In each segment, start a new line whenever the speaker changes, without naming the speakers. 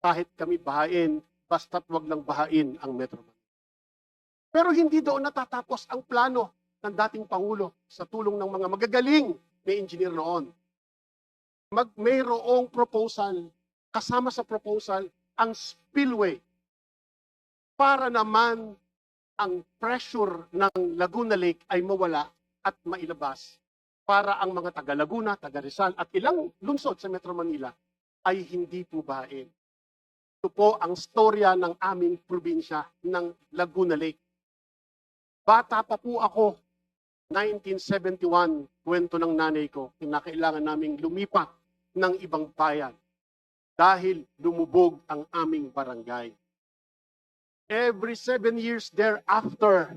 kahit kami bahain, basta't wag lang bahain ang Metro Manila. Pero hindi doon natatapos ang plano ng dating Pangulo sa tulong ng mga magagaling na engineer noon. Mag mayroong proposal, kasama sa proposal, ang spillway para naman ang pressure ng Laguna Lake ay mawala at mailabas para ang mga taga Laguna, taga Rizal at ilang lungsod sa Metro Manila ay hindi po bahain. Ito po ang storya ng aming probinsya ng Laguna Lake. Bata pa po ako, 1971, kwento ng nanay ko, kinakailangan naming lumipat ng ibang bayan dahil lumubog ang aming barangay. Every seven years thereafter,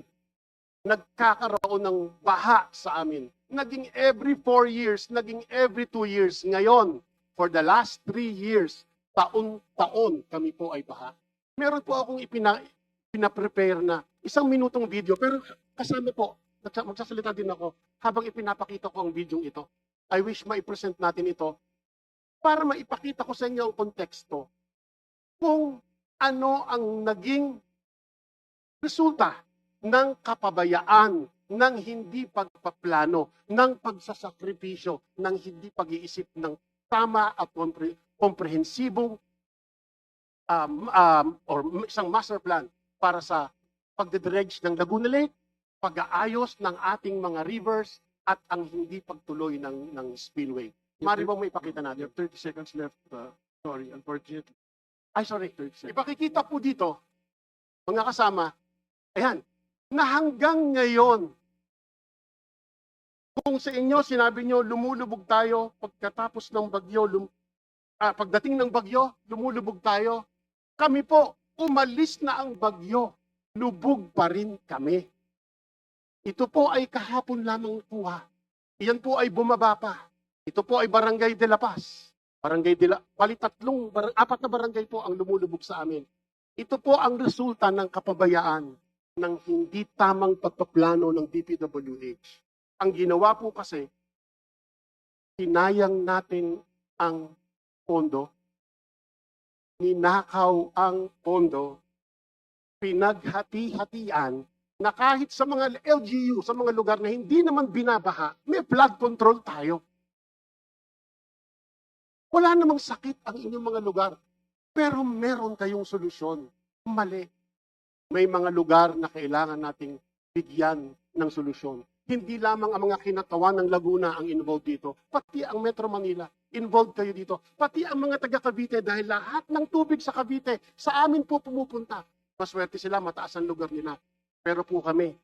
nagkakaroon ng baha sa amin. Naging every four years, naging every two years. Ngayon, for the last three years, taon-taon kami po ay baha. Meron po akong ipina, pinaprepare na isang minutong video, pero kasama po, magsasalita din ako habang ipinapakita ko ang video ito. I wish mai-present natin ito para maipakita ko sa inyo ang konteksto kung ano ang naging resulta ng kapabayaan, ng hindi pagpaplano, ng pagsasakripisyo, ng hindi pag-iisip ng tama at komprehensibong um, um, or isang master plan para sa pagdedredge ng Laguna Lake, pag-aayos ng ating mga rivers, at ang hindi pagtuloy ng, ng spillway. Mari bang may ipakita
You
natin?
have 30 seconds left. Uh, sorry, unfortunately.
Ay, sorry.
30 seconds.
Ipakikita po dito, mga kasama, ayan, na hanggang ngayon, kung sa inyo, sinabi nyo, lumulubog tayo pagkatapos ng bagyo, lum, ah, pagdating ng bagyo, lumulubog tayo, kami po, umalis na ang bagyo, lubog pa rin kami. Ito po ay kahapon lamang po ha. Iyan po ay bumaba pa. Ito po ay Barangay de la Paz. Barangay de la, bali tatlong, bar- apat na barangay po ang lumulubog sa amin. Ito po ang resulta ng kapabayaan ng hindi tamang pagpaplano ng DPWH. Ang ginawa po kasi, sinayang natin ang pondo, ninakaw ang pondo, pinaghati-hatian na kahit sa mga LGU, sa mga lugar na hindi naman binabaha, may flood control tayo. Wala namang sakit ang inyong mga lugar. Pero meron kayong solusyon. Mali. May mga lugar na kailangan nating bigyan ng solusyon. Hindi lamang ang mga kinatawan ng Laguna ang involved dito, pati ang Metro Manila. Involved kayo dito. Pati ang mga taga Cavite dahil lahat ng tubig sa Cavite sa amin po pumupunta. Maswerte sila, mataas ang lugar nila. Pero po kami,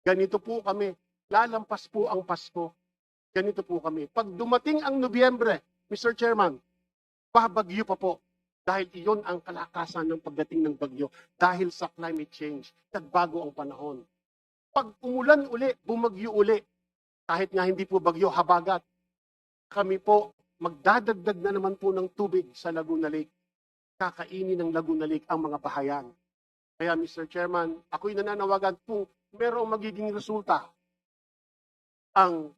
ganito po kami. Lalampas po ang Pasko. Ganito po kami. Pag dumating ang Nobyembre, Mr. Chairman, babagyo pa po. Dahil iyon ang kalakasan ng pagdating ng bagyo. Dahil sa climate change, nagbago ang panahon. Pag umulan uli, bumagyo uli. Kahit nga hindi po bagyo, habagat. Kami po, magdadagdag na naman po ng tubig sa Laguna Lake. Kakainin ng Laguna Lake ang mga bahayan. Kaya Mr. Chairman, ako'y nananawagan kung merong magiging resulta ang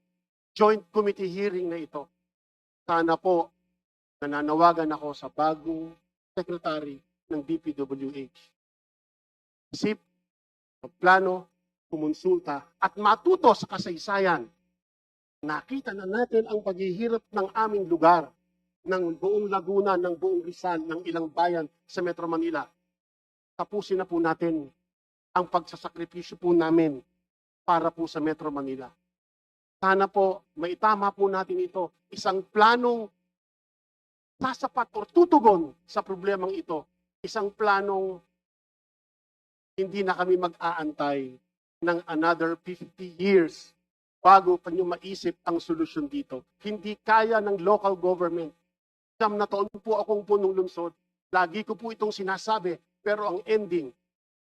joint committee hearing na ito. Sana po nananawagan ako sa bagong secretary ng DPWH. Isip, magplano, kumonsulta, at matuto sa kasaysayan. Nakita na natin ang paghihirap ng aming lugar, ng buong Laguna, ng buong Rizal, ng ilang bayan sa Metro Manila. Tapusin na po natin ang pagsasakripisyo po namin para po sa Metro Manila. Sana po, maitama po natin ito, isang planong sasapat o tutugon sa problemang ito, isang planong hindi na kami mag-aantay ng another 50 years bago pa nyo maisip ang solusyon dito. Hindi kaya ng local government. Siyam na taon po akong punong lungsod. Lagi ko po itong sinasabi, pero ang ending,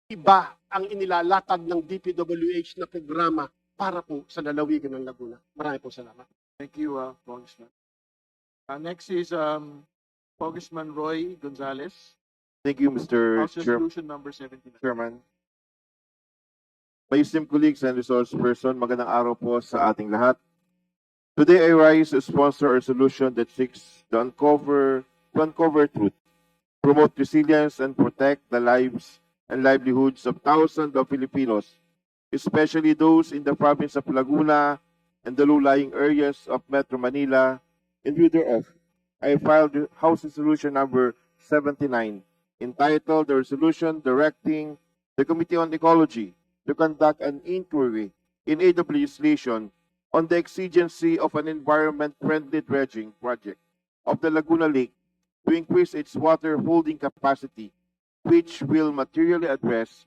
iba ang inilalatag ng DPWH na programa para po sa lalawigan ng Laguna. Marami po salamat.
Thank you, uh, Congressman. Uh, next is um, Congressman Roy Gonzalez,
Thank you, Mr. Chair-
Resolution number 79.
Chairman. Esteemed colleagues and resource person, magandang araw po sa ating lahat. Today I rise to sponsor a resolution that seeks to uncover, to uncover truth promote resilience, and protect the lives and livelihoods of thousands of Filipinos, especially those in the province of Laguna and the low-lying areas of Metro Manila. In view thereof, I filed House Resolution number 79, entitled the resolution directing the Committee on Ecology to conduct an inquiry in aid of on the exigency of an environment-friendly dredging project of the Laguna Lake to increase its water holding capacity, which will materially address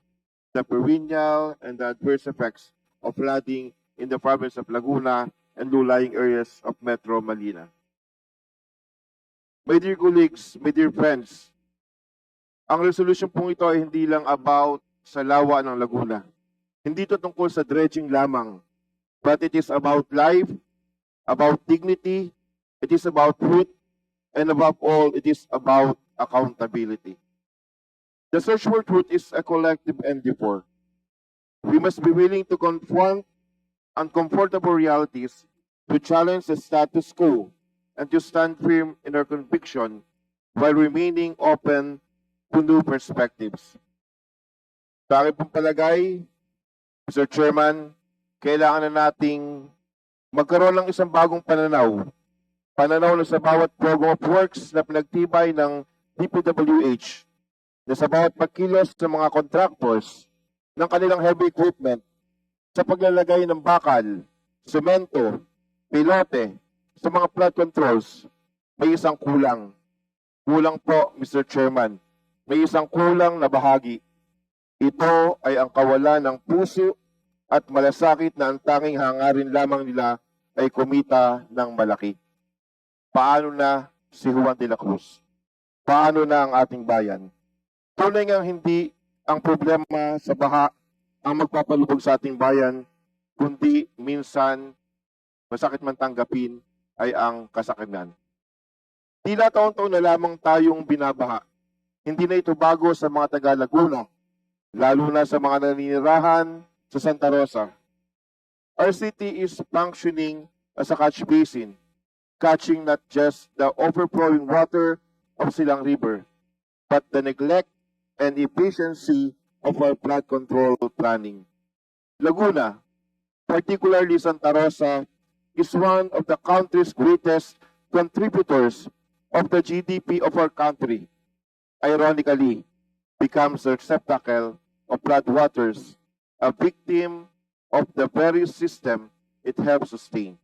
the perennial and the adverse effects of flooding in the province of Laguna and low-lying areas of Metro Manila. My dear colleagues, my dear friends, ang resolution pong ito ay hindi lang about sa lawa ng Laguna. Hindi ito tungkol sa dredging lamang, but it is about life, about dignity, it is about truth, and above all, it is about accountability. The search for truth is a collective endeavor. We must be willing to confront uncomfortable realities, to challenge the status quo, and to stand firm in our conviction while remaining open to new perspectives. Sa aking palagay, Mr. Chairman, kailangan na nating magkaroon ng isang bagong pananaw. Pananaw na sa bawat program of works na pinagtibay ng DPWH na sa bawat pagkilos ng mga contractors ng kanilang heavy equipment sa paglalagay ng bakal, semento, pilote, sa mga flood controls, may isang kulang. Kulang po, Mr. Chairman. May isang kulang na bahagi. Ito ay ang kawalan ng puso at malasakit na ang tanging hangarin lamang nila ay kumita ng malaki. Paano na si Juan de la Cruz? Paano na ang ating bayan? Tunay nga hindi ang problema sa baha ang magpapalubog sa ating bayan, kundi minsan masakit man tanggapin ay ang kasakiman. Tila taon-taon na lamang tayong binabaha. Hindi na ito bago sa mga taga Laguna, lalo na sa mga naninirahan sa Santa Rosa. Our city is functioning as a catch basin, catching not just the overflowing water of Silang River, but the neglect and efficiency of our flood control planning. Laguna, particularly Santa Rosa, is one of the country's greatest contributors of the GDP of our country. Ironically, becomes the receptacle of flood waters, a victim of the very system it helps sustain.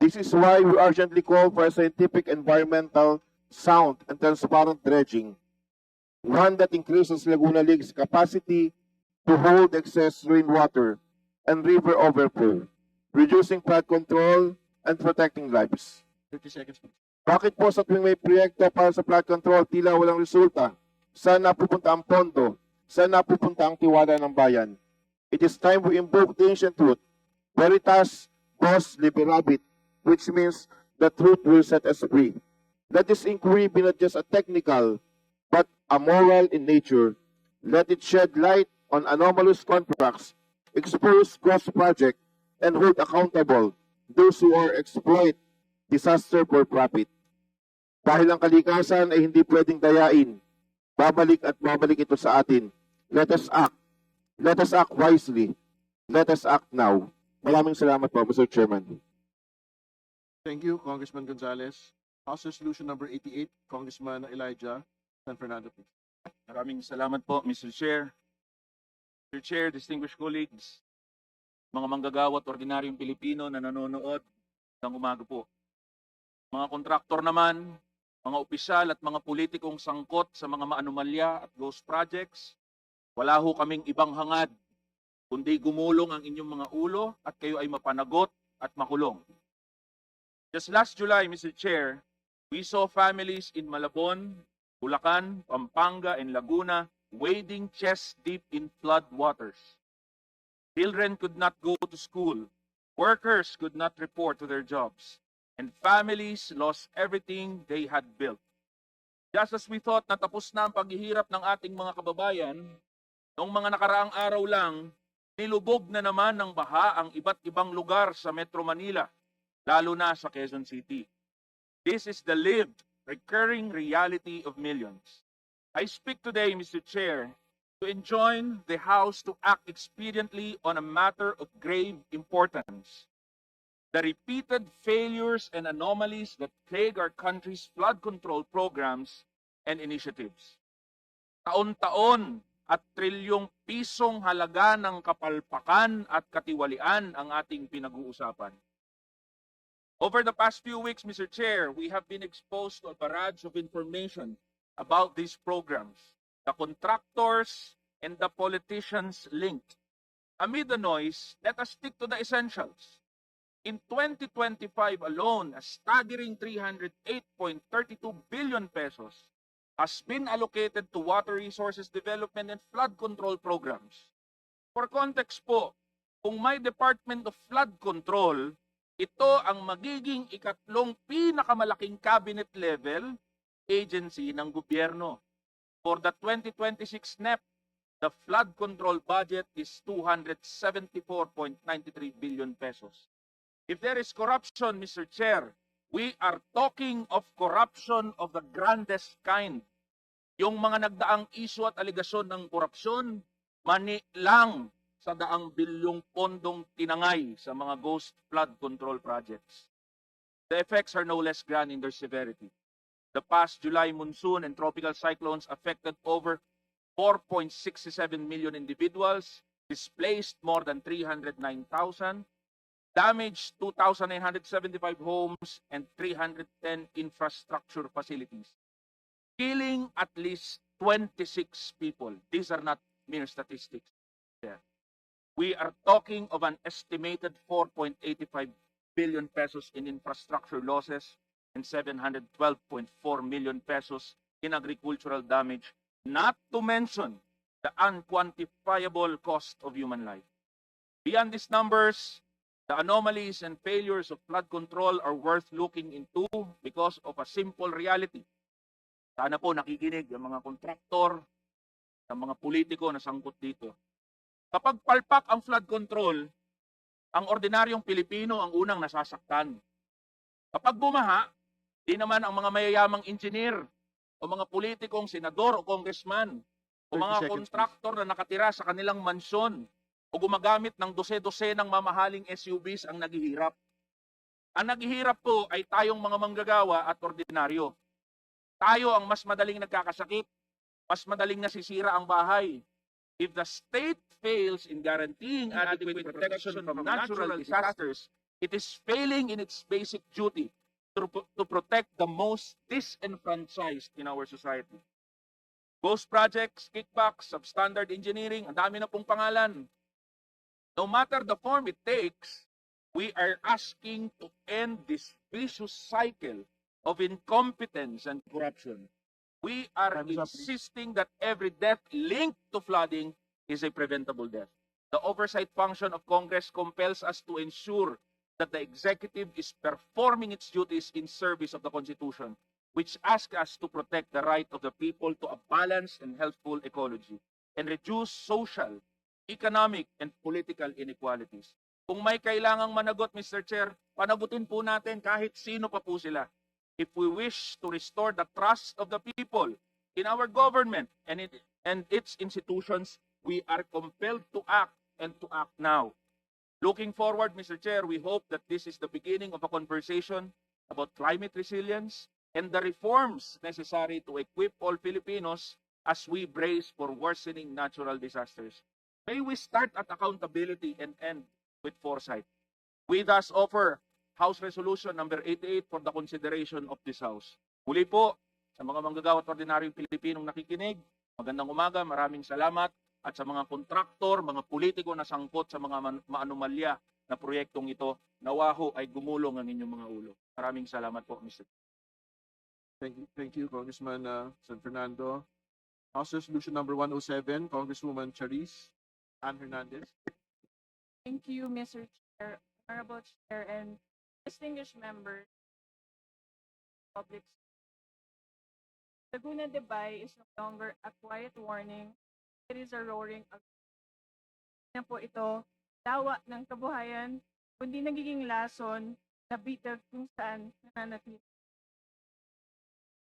This is why we urgently call for a scientific, environmental, sound, and transparent dredging, one that increases Laguna Lake's capacity to hold excess rainwater and river overflow, reducing flood control and protecting lives.
30 seconds. please.
Bakit po sa tuwing may proyekto para sa flood control, tila walang resulta? Saan napupunta ang pondo? Saan napupunta ang tiwala ng bayan? It is time we invoke the ancient truth. Veritas vos liberabit, which means the truth will set us free. Let this inquiry be not just a technical, but a moral in nature. Let it shed light on anomalous contracts, expose ghost project, and hold accountable those who are exploit disaster for profit. Dahil ang kalikasan ay hindi pwedeng dayain, babalik at babalik ito sa atin. Let us act. Let us act wisely. Let us act now. Maraming salamat po, Mr. Chairman.
Thank you, Congressman Gonzales. House Resolution number 88, Congressman Elijah San Fernando, please.
Maraming salamat po, Mr. Chair. Mr. Chair, distinguished colleagues, mga manggagawa at ordinaryong Pilipino na nanonood ng umaga po. Mga kontraktor naman, mga opisyal at mga politikong sangkot sa mga maanomalya at ghost projects, wala ho kaming ibang hangad, kundi gumulong ang inyong mga ulo at kayo ay mapanagot at makulong. Just last July, Mr. Chair, we saw families in Malabon, Bulacan, Pampanga, and Laguna wading chest deep in flood waters. Children could not go to school. Workers could not report to their jobs. And families lost everything they had built. Just as we thought na tapos na ang paghihirap ng ating mga kababayan, noong mga nakaraang araw lang, nilubog na naman ng baha ang iba't ibang lugar sa Metro Manila, lalo na sa Quezon City. This is the lived recurring reality of millions. I speak today, Mr. Chair, to enjoin the House to act expediently on a matter of grave importance. The repeated failures and anomalies that plague our country's flood control programs and initiatives. Taon-taon at trilyong pisong halaga ng kapalpakan at katiwalian ang ating pinag-uusapan. Over the past few weeks, Mr. Chair, we have been exposed to a barrage of information about these programs, the contractors, and the politicians linked. Amid the noise, let us stick to the essentials. In 2025 alone, a staggering 308.32 billion pesos has been allocated to water resources development and flood control programs. For context po, kung may Department of Flood Control, ito ang magiging ikatlong pinakamalaking cabinet level agency ng gobyerno. For the 2026 NEP, the flood control budget is 274.93 billion pesos. If there is corruption, Mr. Chair, we are talking of corruption of the grandest kind. Yung mga nagdaang issue at aligasyon ng korupsyon, mani lang sa daang bilyong pondong tinangay sa mga ghost flood control projects. The effects are no less grand in their severity. The past July monsoon and tropical cyclones affected over 4.67 million individuals, displaced more than 309,000, damaged 2,975 homes and 310 infrastructure facilities, killing at least 26 people. These are not mere statistics. There. We are talking of an estimated 4.85 billion pesos in infrastructure losses and 712.4 million pesos in agricultural damage, not to mention the unquantifiable cost of human life. Beyond these numbers, the anomalies and failures of flood control are worth looking into because of a simple reality. Sana po nakikinig ang mga kontraktor, ang mga politiko na sangkot dito. Kapag palpak ang flood control, ang ordinaryong Pilipino ang unang nasasaktan. Kapag bumaha, di naman ang mga mayayamang engineer o mga politikong senador o congressman o
30
mga kontraktor na nakatira sa kanilang mansyon o gumagamit ng dose-dose ng mamahaling SUVs ang naghihirap. Ang naghihirap po ay tayong mga manggagawa at ordinaryo. Tayo ang mas madaling nagkakasakit, mas madaling nasisira ang bahay. If the state fails in guaranteeing adequate protection from natural disasters, it is failing in its basic duty to, to protect the most disenfranchised in our society. Ghost projects, kickbacks, substandard engineering, ang dami na pong pangalan. No matter the form it takes, we are asking to end this vicious cycle of incompetence and corruption. We are insisting that every death linked to flooding is a preventable death. The oversight function of Congress compels us to ensure that the executive is performing its duties in service of the Constitution, which asks us to protect the right of the people to a balanced and healthful ecology and reduce social, economic, and political inequalities. Kung may kailangang managot, Mr. Chair, panagutin po natin kahit sino pa po sila. If we wish to restore the trust of the people in our government and, it, and its institutions, we are compelled to act and to act now. Looking forward, Mr. Chair, we hope that this is the beginning of a conversation about climate resilience and the reforms necessary to equip all Filipinos as we brace for worsening natural disasters. May we start at accountability and end with foresight. We thus offer House Resolution number 88 for the consideration of this House. Muli po, sa mga manggagawa at ordinaryong Pilipinong nakikinig, magandang umaga, maraming salamat at sa mga kontraktor, mga politiko na sangkot sa mga maanomalya na proyektong ito, nawaho ay gumulong ang inyong mga ulo. Maraming salamat po, Mr.
Thank you, thank you, Congressman uh, San Fernando. House Resolution number 107, Congresswoman Charis Ann Hernandez.
Thank you, Mr. Chair, Honorable Chair, and distinguished members. of the Public. Laguna de Bay is no longer a quiet warning. It is a roaring. Na po ito, dawa ng kabuhayan, kundi nagiging lason na bitag kung saan nananatili